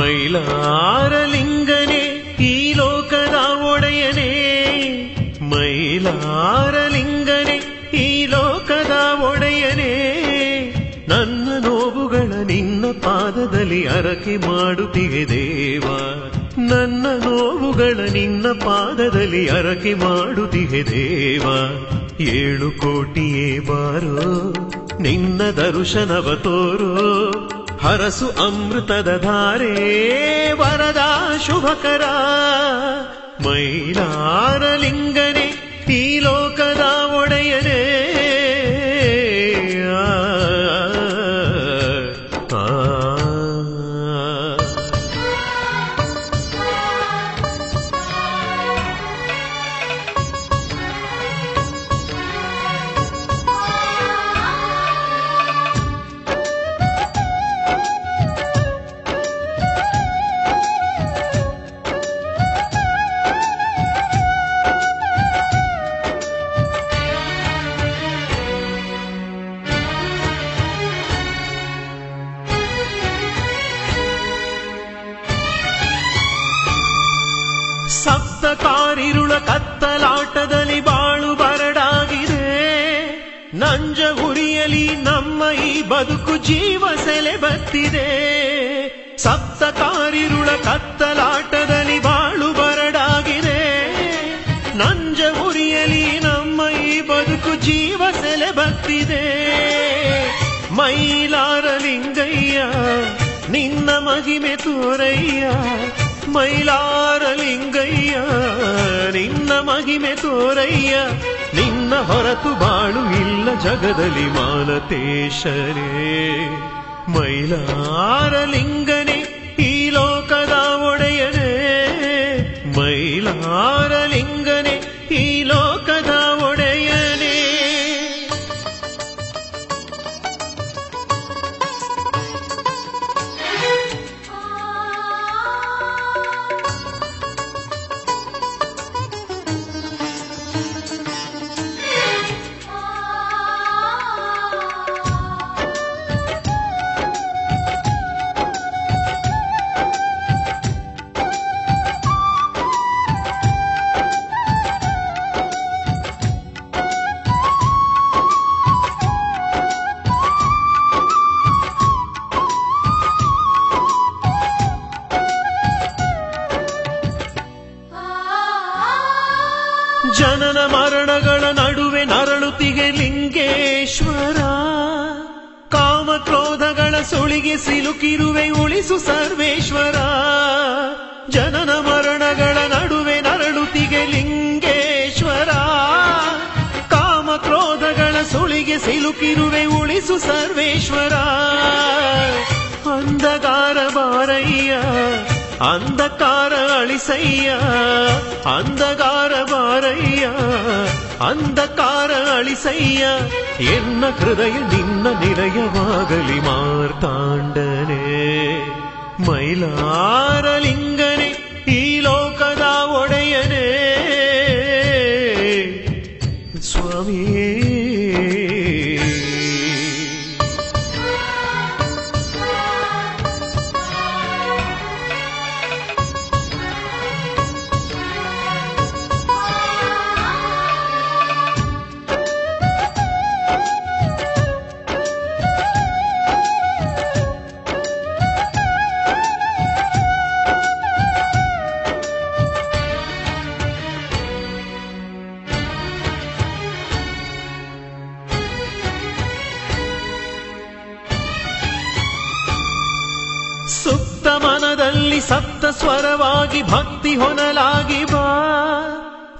ಮೈಲಾರಲಿಂಗನೇ ಈ ಲೋಕದ ಒಡೆಯನೇ. ಮೈಲಾರಲಿಂಗನೇ ಈ ಲೋಕದ ಒಡೆಯನೇ. ನನ್ನ ನೋವುಗಳ ನಿನ್ನ ಪಾದದಲ್ಲಿ ಅರಕೆ ಮಾಡುತ್ತಿಗೆ ದೇವ. ನನ್ನ ನೋವುಗಳ ನಿನ್ನ ಪಾದದಲ್ಲಿ ಅರಕೆ ಮಾಡುತ್ತಿಗೆ ದೇವ. ಏಳು ಕೋಟಿಯೇ ಬಾರೋ, ನಿನ್ನ ದರ್ಶನವ ತೋರೋ ಹರಸು ಅಮೃತದ ಧಾರೆ ವರದ ಶುಭಕರ ಮೈಲಾರಲಿಂಗನೆ ಕಾರಿರುಳ ಕತ್ತಲಾಟದಲ್ಲಿ ಬಾಳು ಬರಡಾಗಿದೆ. ನಂಜ ಉರಿಯಲಿ ನಮ್ಮ ಈ ಬದುಕು ಜೀವ ಸೆಲೆ ಬತ್ತಿದೆ. ಸಪ್ತ ಕಾರಿರುಳ ಕತ್ತಲಾಟದಲ್ಲಿ ಬಾಳು ಬರಡಾಗಿದೆ. ನಂಜ ಗುರಿಯಲಿ ನಮ್ಮ ಈ ಬದುಕು ಜೀವ ಸೆಲೆ ಬತ್ತಿದೆ. ಮೈಲಾರಲಿಂಗಯ್ಯ, ನಿನ್ನ ಮಹಿಮೆ ತೋರಯ್ಯ ಮೈಲಾರಲಿಂಗಯ್ಯ ನಿನ್ನ ಮಹಿಮೆ ತೋರಯ್ಯ ನಿನ್ನ ಹೊರತು ಬಾಳು ಇಲ್ಲ ಜಗದಲ್ಲಿ ಮಾಲತೇಶರೇ. ಮೈಲಾರಲಿಂಗನೆ ಜನನ ಮರಣಗಳ ನಡುವೆ ನರಳುತ್ತಿಗೆ ಲಿಂಗೇಶ್ವರ. ಕಾಮ ಕ್ರೋಧಗಳ ಸುಳಿಗೆ ಸಿಲುಕಿರುವೆ ಉಳಿಸು ಸರ್ವೇಶ್ವರ. ಜನನ ಮರಣಗಳ ನಡುವೆ ನರಳುತ್ತಿಗೆ ಲಿಂಗೇಶ್ವರ. ಕಾಮ ಕ್ರೋಧಗಳ ಸುಳಿಗೆ ಸಿಲುಕಿರುವೆ ಉಳಿಸು ಸರ್ವೇಶ್ವರ. ಅಂಧಕಾರ ಬಾರಯ್ಯ அந்த கார அழிசையா அந்த கார பாரையா அந்த கார அழிசையா என்ன ஹிருதய நின்ன நிலையவாகலி மார்த்தாண்டனே மயிலாரலிங்க ಸಪ್ತ ಸ್ವರವಾಗಿ ಭಕ್ತಿ ಹೊನಲಾಗಿ ಬಾ.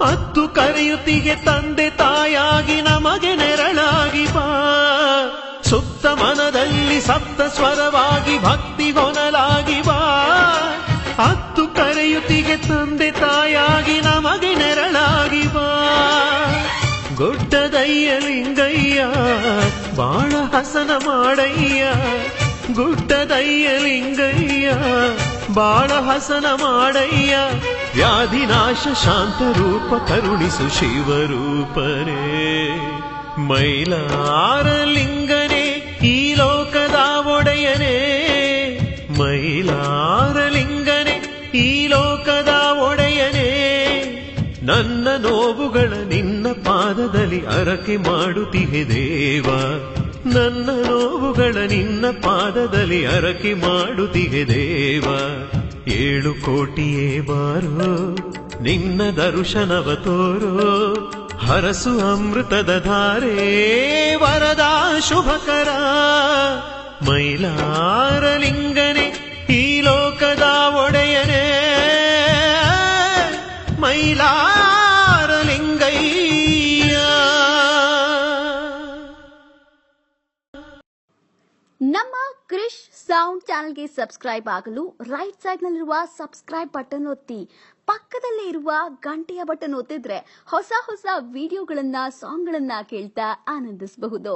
ಅತ್ತು ಕರೆಯುತ್ತಿಗೆ ತಂದೆ ತಾಯಾಗಿ ನಮಗೆ ನೆರಳಾಗಿ ಬಾ. ಸುಪ್ತ ಮನದಲ್ಲಿ ಸಪ್ತ ಸ್ವರವಾಗಿ ಭಕ್ತಿ ಹೊನಲಾಗಿ ಬಾ. ಅತ್ತು ಕರೆಯುತ್ತಿಗೆ ತಂದೆ ತಾಯಾಗಿ ನಮಗೆ ನೆರಳಾಗಿ ಬಾ. ಗುಡ್ಡದಯ್ಯ ಲಿಂಗಯ್ಯ ಬಾಳ ಹಸನ ಮಾಡಯ್ಯ. ಗುಡ್ಡದಯ್ಯ ಲಿಂಗಯ್ಯ ಬಾಳ ಹಸನ ಮಾಡಯ್ಯ. ವ್ಯಾಧಿನಾಶ ಶಾಂತ ರೂಪ ಕರುಣಿಸು ಶಿವರೂಪರೇ ಮೈಲಾರಲಿಂಗನೇ ಈ ಲೋಕದ ಒಡೆಯನೇ. ಮೈಲಾರಲಿಂಗನೇ ಈ ಲೋಕದ ಒಡೆಯನೇ. ನನ್ನ ನೋವುಗಳ ನಿನ್ನ ಪಾದದಲ್ಲಿ ಅರಕೆ ಮಾಡುತ್ತಿಹೆ ದೇವ. ನನ್ನ ನೋವುಗಳ ನಿನ್ನ ಪಾದದಲ್ಲಿ ಅರಕೆ ಮಾಡುತ್ತಿಗೆ ದೇವ. ಏಳು ಕೋಟಿಯೇ ಬಾರೋ, ನಿನ್ನ ದರ್ಶನವ ತೋರೋ, ಹರಸು ಅಮೃತದ ಧಾರೆ ವರದ ಶುಭಕರ. ಮೈಲಾರಲಿಂಗನೆ ಈ ಲೋಕದ ಒಡೆಯನೇ ಮೈಲಾರಲಿಂಗಯ್ಯ ಸೌಂಡ್ ಚಾನೆಲ್ಗೆ ಸಬ್ಸ್ಕ್ರೈಬ್ ಆಗಲು ರೈಟ್ ಸೈಡ್ ನಲ್ಲಿರುವ ಸಬ್ಸ್ಕ್ರೈಬ್ ಬಟನ್ ಒತ್ತಿ. ಪಕ್ಕದಲ್ಲೇ ಇರುವ ಗಂಟೆಯ ಬಟನ್ ಒತ್ತಿದ್ರೆ ಹೊಸ ಹೊಸ ವಿಡಿಯೋಗಳನ್ನ ಸಾಂಗ್ಗಳನ್ನ ಕೇಳ್ತಾ ಆನಂದಿಸಬಹುದು.